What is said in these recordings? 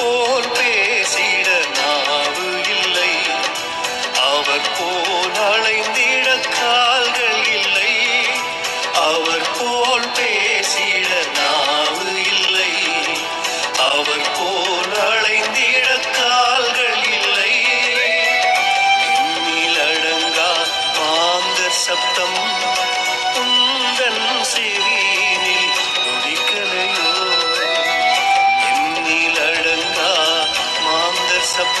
போல் பேசிட நாவு இல்லை. அவர் போல் அழைந்திட கால்கள் இல்லை. அவர் போல் பேசிட நாவு இல்லை. அவர் போல் அழைந்திட கால்கள் இல்லை. எண்ணிலடங்கா மாந்த சப்தம் உந்தன் செவியினில்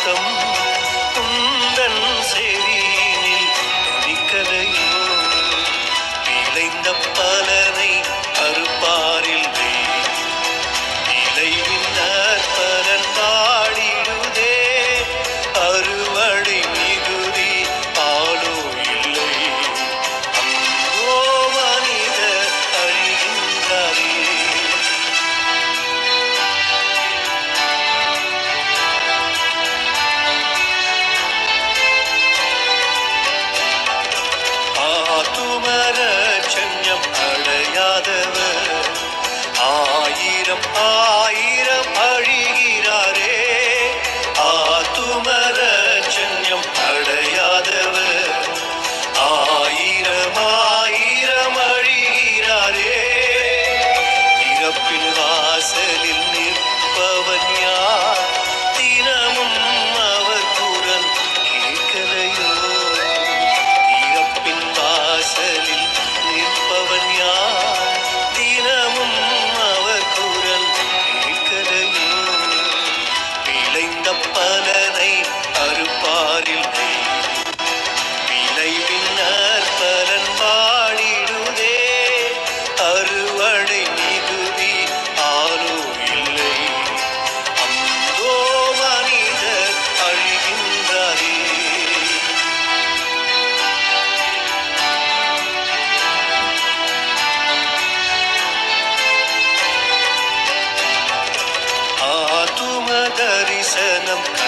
come ஆத்துமரட்சண்யம் அடையாதவர். ஆயிரம் ஆ senem